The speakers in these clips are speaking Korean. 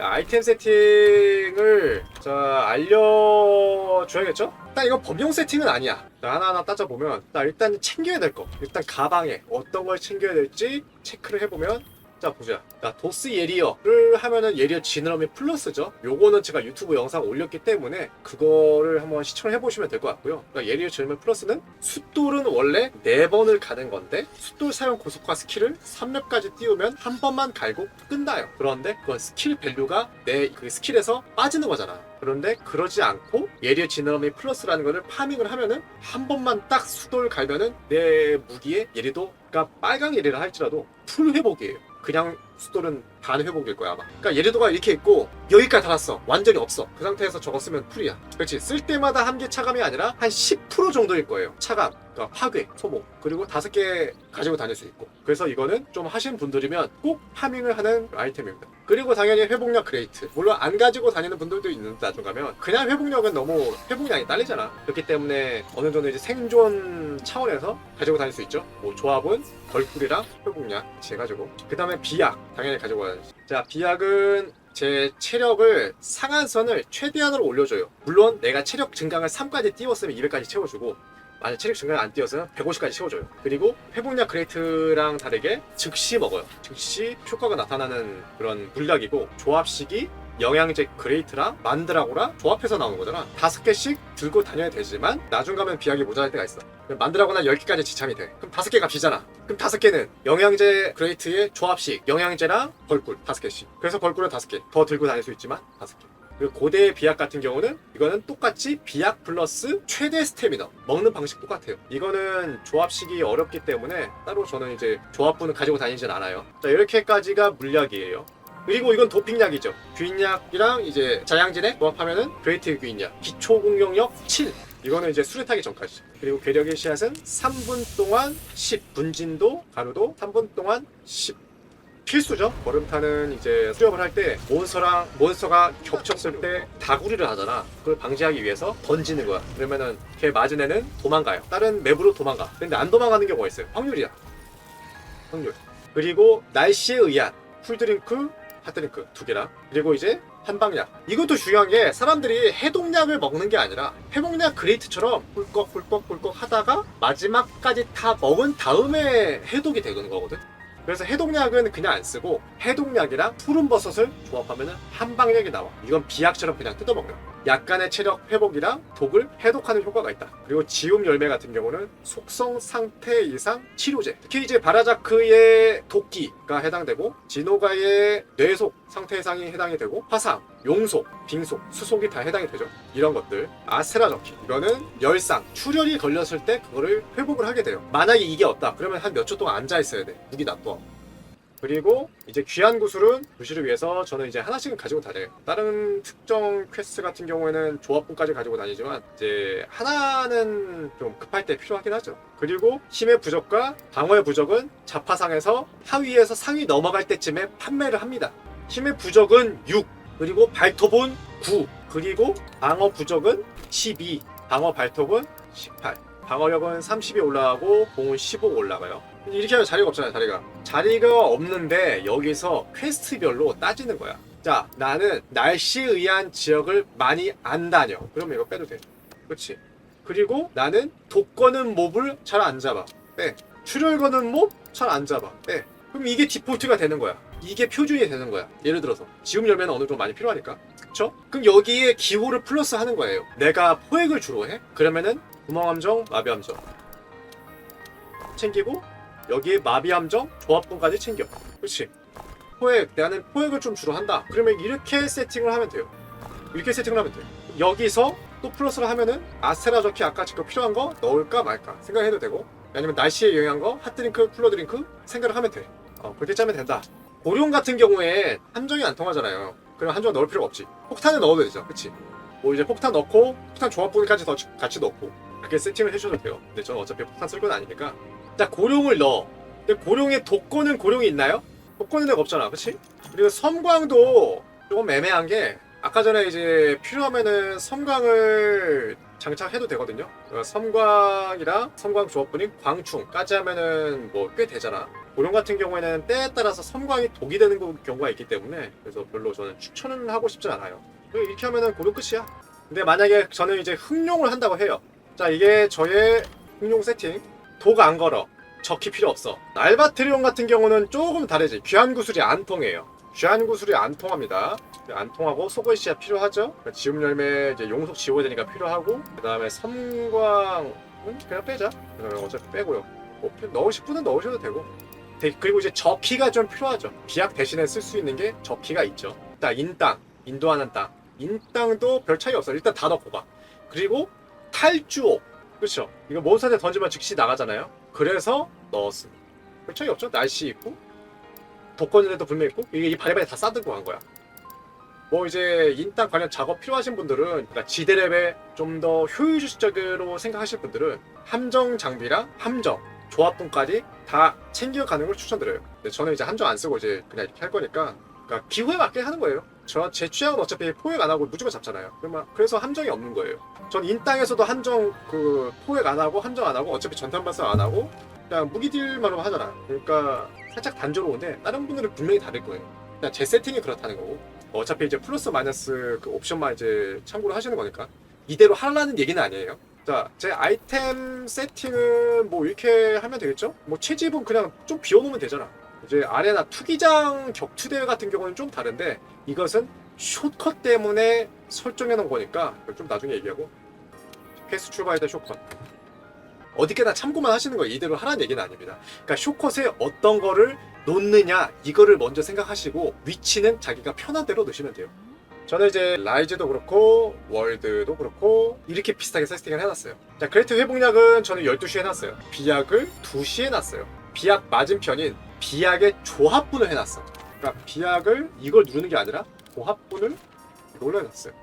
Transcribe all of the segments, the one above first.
아이템 세팅을 자 알려줘야겠죠? 일단 이건 법용 세팅은 아니야. 자, 하나하나 따져보면 자, 일단 챙겨야 될 거. 일단 가방에 어떤 걸 챙겨야 될지 체크를 해보면 자 보자. 자 도스 예리어를 하면은 예리어 지느러미 플러스죠. 요거는 제가 유튜브 영상 올렸기 때문에 그거를 한번 시청을 해보시면 될 것 같고요. 그러니까 예리어 지느러미 플러스는 숫돌은 원래 네 번을 가는 건데 숫돌 사용 고속화 스킬을 3렙까지 띄우면 한 번만 갈고 끝나요. 그런데 그건 스킬 밸류가 내 그 스킬에서 빠지는 거잖아. 그런데 그러지 않고 예리어 지느러미 플러스라는 거를 파밍을 하면은 한 번만 딱 수돌 갈면은 내 무기에 예리도가 빨강 예리를 할지라도 풀 회복이에요. 그냥 수돌은 반 회복일 거야 아마. 그러니까 예리도가 이렇게 있고 여기까지 달았어. 완전히 없어. 그 상태에서 저거 쓰면 풀이야. 그렇지. 쓸 때마다 한 개 차감이 아니라 한 10% 정도일 거예요. 차감. 그러니까 파괴, 소모. 그리고 다섯 개 가지고 다닐 수 있고. 그래서 이거는 좀 하신 분들이면 꼭 파밍을 하는 아이템입니다. 그리고 당연히 회복력 그레이트. 물론 안 가지고 다니는 분들도 있는데 나중 가면 그냥 회복력은 너무 회복량이 딸리잖아. 그렇기 때문에 어느 정도 이제 생존 차원에서 가지고 다닐 수 있죠. 뭐 조합은 벌꿀이랑 회복량 같이 해가지고. 그 다음에 비약 당연히 가지고 가야지. 자 비약은 제 체력을 상한선을 최대한으로 올려줘요. 물론 내가 체력 증강을 3까지 띄웠으면 200까지 채워주고 만약 체력 증강을 안 띄워서는 150까지 채워줘요. 그리고 회복약 그레이트랑 다르게 즉시 먹어요. 즉시 효과가 나타나는 그런 물약이고 조합식이 영양제 그레이트랑 만드라고랑 조합해서 나오는 거잖아. 다섯 개씩 들고 다녀야 되지만 나중 가면 비약이 모자랄 때가 있어. 만드라고나 10개까지 지참이 돼. 그럼 다섯 개가 비잖아. 그럼 다섯 개는 영양제 그레이트의 조합식, 영양제랑 벌꿀 다섯 개씩. 그래서 벌꿀은 다섯 개. 더 들고 다닐 수 있지만 다섯 개. 그리고 고대 비약 같은 경우는 이거는 똑같이 비약 플러스 최대 스태미너 먹는 방식 똑같아요. 이거는 조합식이 어렵기 때문에 따로 저는 이제 조합분을 가지고 다니진 않아요. 자 이렇게까지가 물약이에요. 그리고 이건 도핑약이죠. 귀인약이랑 이제 자양진에 조합하면은 그레이트 귀인약. 기초 공격력 7. 이거는 이제 수류타기 전까지. 그리고 괴력의 씨앗은 3분 동안 10. 분진도 가루도 3분 동안 10. 필수죠. 걸음타는 이제 수렵을 할 때 몬스터랑 몬스터가 겹쳤을 때 다구리를 하잖아. 그걸 방지하기 위해서 던지는 거야. 그러면은 걔 맞은 애는 도망가요. 다른 맵으로 도망가. 근데 안 도망가는 경우가 있어요. 확률이야. 확률. 그리고 날씨에 의한 쿨드링크, 핫드링크 두 개랑 그리고 이제 한방약. 이것도 중요한 게 사람들이 해독약을 먹는 게 아니라 회복약 그레이트처럼 꿀꺽 꿀꺽 꿀꺽 하다가 마지막까지 다 먹은 다음에 해독이 되는 거거든. 그래서 해독약은 그냥 안 쓰고 해독약이랑 푸른 버섯을 조합하면 한방약이 나와. 이건 비약처럼 그냥 뜯어먹어요. 약간의 체력 회복이랑 독을 해독하는 효과가 있다. 그리고 지움 열매 같은 경우는 속성 상태 이상 치료제. 특히 이제 바라자크의 도끼가 해당되고 진호가의 뇌속 상태 이상이 해당이 되고 화상, 용속, 빙속, 수속이 다 해당이 되죠. 이런 것들. 아스테라 저키. 이거는 열상, 출혈이 걸렸을 때 그거를 회복을 하게 돼요. 만약에 이게 없다. 그러면 한 몇 초 동안 앉아 있어야 돼. 무기 놔둬. 그리고 이제 귀한 구슬은 부시를 위해서 저는 이제 하나씩은 가지고 다녀요. 다른 특정 퀘스트 같은 경우에는 조합분까지 가지고 다니지만 이제 하나는 좀 급할 때 필요하긴 하죠. 그리고 힘의 부적과 방어의 부적은 자파상에서 하위에서 상위 넘어갈 때쯤에 판매를 합니다. 힘의 부적은 6, 그리고 발톱은 9, 그리고 방어 부적은 12, 방어 발톱은 18. 방어력은 30이 올라가고 공은 15 올라가요. 이렇게 하면 자리가 없잖아요, 자리가. 자리가 없는데 여기서 퀘스트별로 따지는 거야. 자, 나는 날씨에 의한 지역을 많이 안 다녀. 그러면 이거 빼도 돼. 그렇지. 그리고 나는 독 거는 몹을 잘 안 잡아. 빼. 출혈 거는 몹 잘 안 잡아. 빼. 그럼 이게 디폴트가 되는 거야. 이게 표준이 되는 거야. 예를 들어서 지움 열매는 어느 정도 많이 필요하니까. 그쵸? 그럼 여기에 기호를 플러스 하는 거예요. 내가 포획을 주로 해? 그러면은 구멍함정, 마비함정 챙기고 여기에 마비함정, 조합분까지 챙겨. 그렇지? 포획, 나는 포획을 좀 주로 한다. 그러면 이렇게 세팅을 하면 돼요. 이렇게 세팅을 하면 돼. 여기서 또 플러스를 하면은 아스테라 저키 아까 지금 필요한 거 넣을까 말까 생각해도 되고 아니면 날씨에 영향한 거 핫드링크, 쿨러드링크 생각을 하면 돼. 어, 그렇게 짜면 된다. 고룡 같은 경우에 함정이 안 통하잖아요. 그럼 함정 넣을 필요가 없지. 폭탄을 넣어도 되죠. 그치? 뭐 이제 폭탄 넣고 폭탄 조합분까지 더 같이 넣고 그렇게 세팅을 해줘도 돼요. 근데 저는 어차피 폭탄 쓸 건 아니니까 자 고룡을 넣어. 근데 고룡의 독거는 고룡이 있나요? 독거는 데가 없잖아. 그치? 그리고 섬광도 조금 애매한 게 아까 전에 이제 필요하면은 섬광을 장착해도 되거든요. 그러니까 섬광이랑 섬광 조합분인 광충까지 하면은 뭐 꽤 되잖아. 고령 같은 경우에는 때에 따라서 섬광이 독이 되는 거- 경우가 있기 때문에 그래서 별로 저는 추천은 하고 싶진 않아요. 이렇게 하면은 고령 끝이야. 근데 만약에 저는 이제 흑룡을 한다고 해요. 자 이게 저의 흑룡 세팅. 독 안 걸어. 적히 필요 없어. 알바트리온 같은 경우는 조금 다르지. 귀한 구슬이 안 통해요. 귀한 구슬이 안 통합니다. 안 통하고 속의 씨앗 필요하죠. 지움 열매 이제 용속 지워야 되니까 필요하고 그 다음에 섬광은 그냥 빼자. 어차피 빼고요. 뭐 넣고 싶으면 넣으셔도 되고. 대- 그리고 이제 적기가 좀 필요하죠. 비약 대신에 쓸 수 있는 게 적기가 있죠. 일단 인땅, 인도하는 땅. 인땅도 별 차이 없어. 일단 다 넣고 가. 그리고 탈주옥. 그렇죠. 이거 몬스터한테 던지면 즉시 나가잖아요. 그래서 넣었음. 별 차이 없죠. 날씨 있고 독건에도 불매 있고 이게 이 바리바리 다 싸들고 간 거야. 뭐 이제 인땅 관련 작업 필요하신 분들은 그러니까 지대랩에 좀 더 효율적으로 생각하실 분들은 함정 장비랑 함정 조합분까지 다 챙겨가는 걸 추천드려요. 근데 저는 이제 함정 안 쓰고 이제 그냥 이렇게 할 거니까 그러니까 기호에 맞게 하는 거예요. 저 제 취향은 어차피 포획 안 하고 무조건 잡잖아요. 그래서 함정이 없는 거예요. 전 인땅에서도 함정 그 포획 안 하고 함정 안 하고 어차피 전탄 발사 안 하고 그냥 무기 딜만 하잖아. 그러니까 살짝 단조로운데 다른 분들은 분명히 다를 거예요. 그냥 제 세팅이 그렇다는 거고 어차피 이제 플러스 마이너스 그 옵션만 이제 참고를 하시는 거니까 이대로 하라는 얘기는 아니에요. 자, 제 아이템 세팅은 뭐 이렇게 하면 되겠죠? 뭐 채집은 그냥 좀 비워놓으면 되잖아. 이제 아레나 투기장 격투대회 같은 경우는 좀 다른데 이것은 숏컷 때문에 설정해 놓은 거니까 좀 나중에 얘기하고 퀘스트 출발할 때 숏컷 어디게나 참고만 하시는 거예요 이대로 하라는 얘기는 아닙니다 그러니까 숏컷에 어떤 거를 놓느냐 이거를 먼저 생각하시고 위치는 자기가 편한 대로 넣으시면 돼요 저는 이제 라이즈도 그렇고 월드도 그렇고 이렇게 비슷하게 세팅을 해놨어요. 자 그레이트 회복약은 저는 12시에 해놨어요. 비약을 2시에 해놨어요. 비약 맞은편인 비약의 조합분을 해놨어. 그러니까 비약을 이걸 누르는 게 아니라 조합분을 이걸로 해놨어요.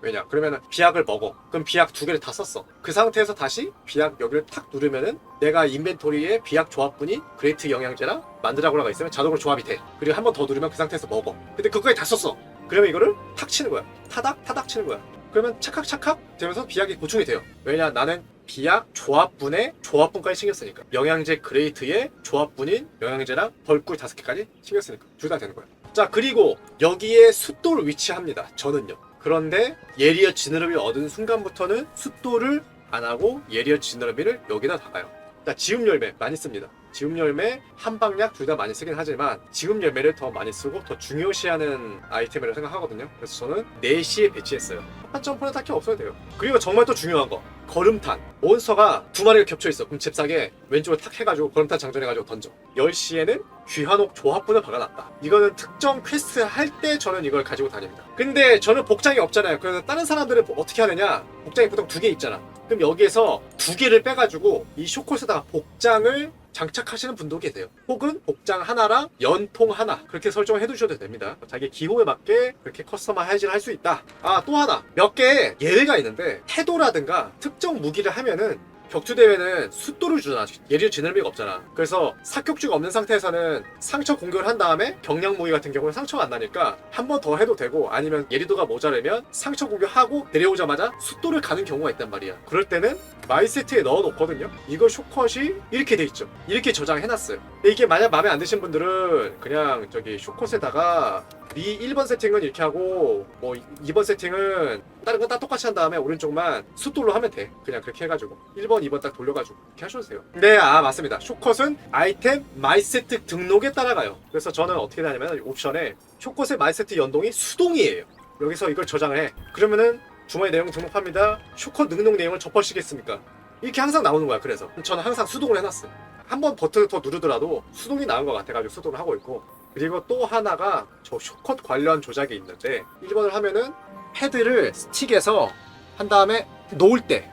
왜냐? 그러면은 비약을 먹어. 그럼 비약 두 개를 다 썼어. 그 상태에서 다시 비약 여기를 탁 누르면은 내가 인벤토리에 비약 조합분이 그레이트 영양제랑 만드라고라가 있으면 자동으로 조합이 돼. 그리고 한 번 더 누르면 그 상태에서 먹어. 근데 그거에 다 썼어 그러면 이거를 탁 치는 거야. 타닥 타닥 치는 거야. 그러면 착각 착각 되면서 비약이 보충이 돼요. 왜냐? 나는 비약 조합분의 조합분까지 챙겼으니까. 영양제 그레이트의 조합분인 영양제랑 벌꿀 다섯 개까지 챙겼으니까. 둘 다 되는 거야. 자 그리고 여기에 숫돌을 위치합니다. 저는요. 그런데 예리어 지느러미 얻은 순간부터는 숫돌을 안 하고 예리어 지느러미를 여기다 박아요. 자 지움 열매 많이 씁니다. 지움 열매 한방약 둘 다 많이 쓰긴 하지만 지움 열매를 더 많이 쓰고 더 중요시하는 아이템이라고 생각하거든요. 그래서 저는 4시에 배치했어요. 한 점프는 딱히 없어도 돼요. 그리고 정말 또 중요한 거 걸음탄. 몬스터가 두 마리가 겹쳐있어. 그럼 잽싸게 왼쪽을 탁 해가지고 걸음탄 장전해가지고 던져. 10시에는 귀환옥 조합분을 박아놨다. 이거는 특정 퀘스트 할 때 저는 이걸 가지고 다닙니다. 근데 저는 복장이 없잖아요. 그래서 다른 사람들은 어떻게 하느냐? 복장이 보통 두 개 있잖아 그럼 여기에서 두 개를 빼가지고 이 쇼콜에다가 복장을 장착하시는 분도 계세요. 혹은 복장 하나랑 연통 하나 그렇게 설정을 해두셔도 됩니다. 자기 기호에 맞게 그렇게 커스터마이즈를 할 수 있다. 아 또 하나 몇개 예외가 있는데 태도라든가 특정 무기를 하면은 격투 대회는 숫도를 주잖아. 예리로 지능미가 없잖아. 그래서 사격주가 없는 상태에서는 상처 공격을 한 다음에 경량 무기 같은 경우는 상처가 안 나니까 한 번 더 해도 되고 아니면 예리도가 모자라면 상처 공격하고 내려오자마자 숫도를 가는 경우가 있단 말이야. 그럴 때는 마이세트에 넣어 놓거든요. 이거 쇼컷이 이렇게 돼 있죠. 이렇게 저장해 놨어요. 이게 만약 마음에 안 드신 분들은 그냥 저기 쇼컷에다가 미 1번 세팅은 이렇게 하고 뭐 2번 세팅은 다른 건다 똑같이 한 다음에 오른쪽만 숫돌로 하면 돼. 그냥 그렇게 해가지고 1번, 2번 딱 돌려가지고 이렇게 하셔도 돼요. 네, 아 맞습니다. 쇼컷은 아이템 마이세트 등록에 따라가요. 그래서 저는 어떻게 하냐면 옵션에 쇼컷의 마이세트 연동이 수동이에요. 여기서 이걸 저장을 해. 그러면은 주머니 내용 등록합니다. 쇼컷 능력 내용을 접하시겠습니까? 이렇게 항상 나오는 거야. 그래서 저는 항상 수동을 해놨어요. 한 번 버튼을 더 누르더라도 수동이 나온 것 같아가지고 수동을 하고 있고 그리고 또 하나가 저 쇼컷 관련 조작이 있는데 1번을 하면은 패드를 스틱에서 한 다음에 놓을 때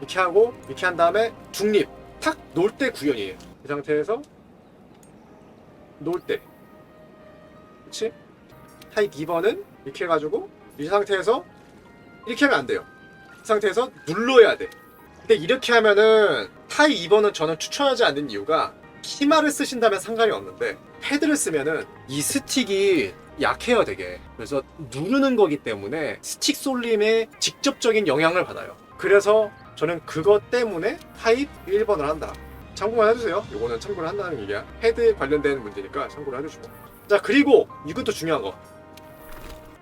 이렇게 하고 이렇게 한 다음에 중립 탁 놓을 때 구현이에요. 이 상태에서 놓을 때 그렇지? 타입 2번은 이렇게 해가지고 이 상태에서 이렇게 하면 안 돼요. 이 상태에서 눌러야 돼. 근데 이렇게 하면은 타입 2번은 저는 추천하지 않는 이유가 키마를 쓰신다면 상관이 없는데 패드를 쓰면은 이 스틱이 약해요 되게 그래서 누르는 거기 때문에 스틱 쏠림에 직접적인 영향을 받아요 그래서 저는 그것 때문에 타입 1번을 한다 참고만 해주세요. 이거는 참고를 한다는 얘기야. 헤드 관련된 문제니까 참고를 해주시고. 자 그리고 이것도 중요한 거.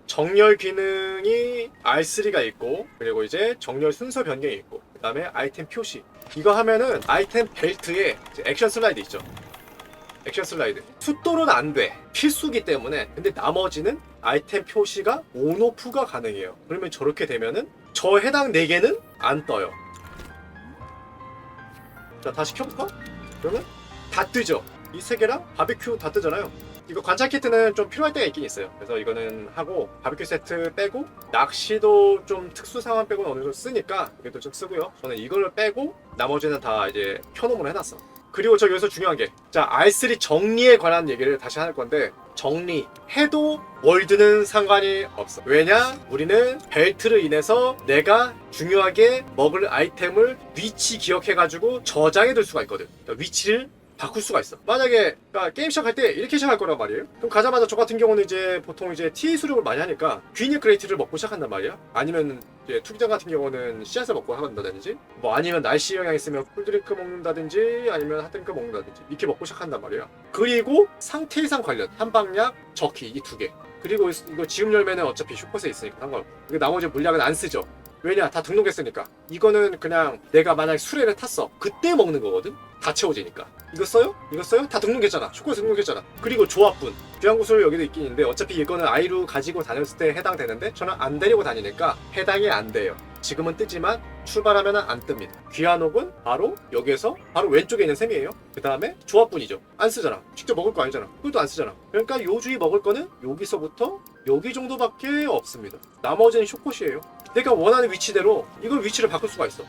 정렬 기능이 R3가 있고 그리고 이제 정렬 순서 변경이 있고 그 다음에 아이템 표시. 이거 하면은 아이템 벨트에 액션 슬라이드 있죠? 액션 슬라이드. 숫돌은 안돼. 필수기 때문에. 근데 나머지는 아이템 표시가 온오프가 가능해요. 그러면 저렇게 되면은 저 해당 4개는 안 떠요. 자 다시 켜볼까? 그러면 다 뜨죠? 이 세 개랑 바비큐 다 뜨잖아요 이거 관찰 키트는 좀 필요할 때가 있긴 있어요. 그래서 이거는 하고 바비큐 세트 빼고 낚시도 좀 특수 상황 빼고는 어느 정도 쓰니까 이것도 좀 쓰고요. 저는 이거를 빼고 나머지는 다 이제 켜놓음을 해놨어. 그리고 저 여기서 중요한 게, 자 R3 정리에 관한 얘기를 다시 할 건데 정리 해도 월드는 상관이 없어. 왜냐? 우리는 벨트를 인해서 내가 중요하게 먹을 아이템을 위치 기억해가지고 저장해둘 수가 있거든. 그러니까 위치를 바꿀 수가 있어. 만약에 그러니까 게임 시작할 때 이렇게 시작할 거란 말이에요. 그럼 가자마자 저 같은 경우는 이제 보통 이제 티 수력을 많이 하니까 귀니 크레이트를 먹고 시작한단 말이야. 아니면 이제 투기장 같은 경우는 씨앗을 먹고 한다든지 뭐 아니면 날씨 영향 있으면 쿨드링크 먹는다든지 아니면 핫드링크 먹는다든지 이렇게 먹고 시작한단 말이야. 그리고 상태 이상 관련 한방약, 저키 이두 개. 그리고 이거 지음 열매는 어차피 슈퍼스에 있으니까 상관없고 그 나머지 물약은 안 쓰죠. 왜냐 다 등록했으니까. 이거는 그냥 내가 만약 수레를 탔어. 그때 먹는 거거든? 다 채워지니까. 이거 써요? 이거 써요? 다 등록했잖아. 초코에 등록했잖아. 그리고 조합분. 귀한구슬 여기도 있긴 있는데 어차피 이거는 아이루 가지고 다녔을 때 해당되는데 저는 안 데리고 다니니까 해당이 안 돼요. 지금은 뜨지만 출발하면 안 뜹니다. 귀한옥은 바로 여기에서 바로 왼쪽에 있는 셈이에요. 그 다음에 조합분이죠. 안 쓰잖아. 직접 먹을 거 아니잖아. 그것도 안 쓰잖아. 그러니까 요주에 먹을 거는 여기서부터 여기 정도밖에 없습니다. 나머지는 쇼컷이에요 내가 원하는 위치대로 이걸 위치를 바꿀 수가 있어.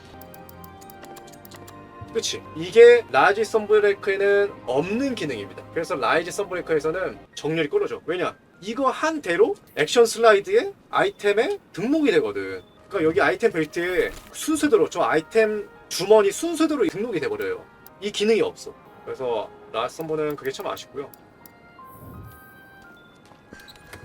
그치? 이게 라이지 썬브레이크에는 없는 기능입니다. 그래서 라이지 썬브레이크에서는 정렬이 끊어져. 왜냐? 이거 한 대로 액션 슬라이드에 아이템에 등록이 되거든. 그러니까 여기 아이템 벨트에 순서대로 저 아이템 주머니 순서대로 등록이 돼버려요. 이 기능이 없어. 그래서 라스트 썬브는 그게 참 아쉽고요.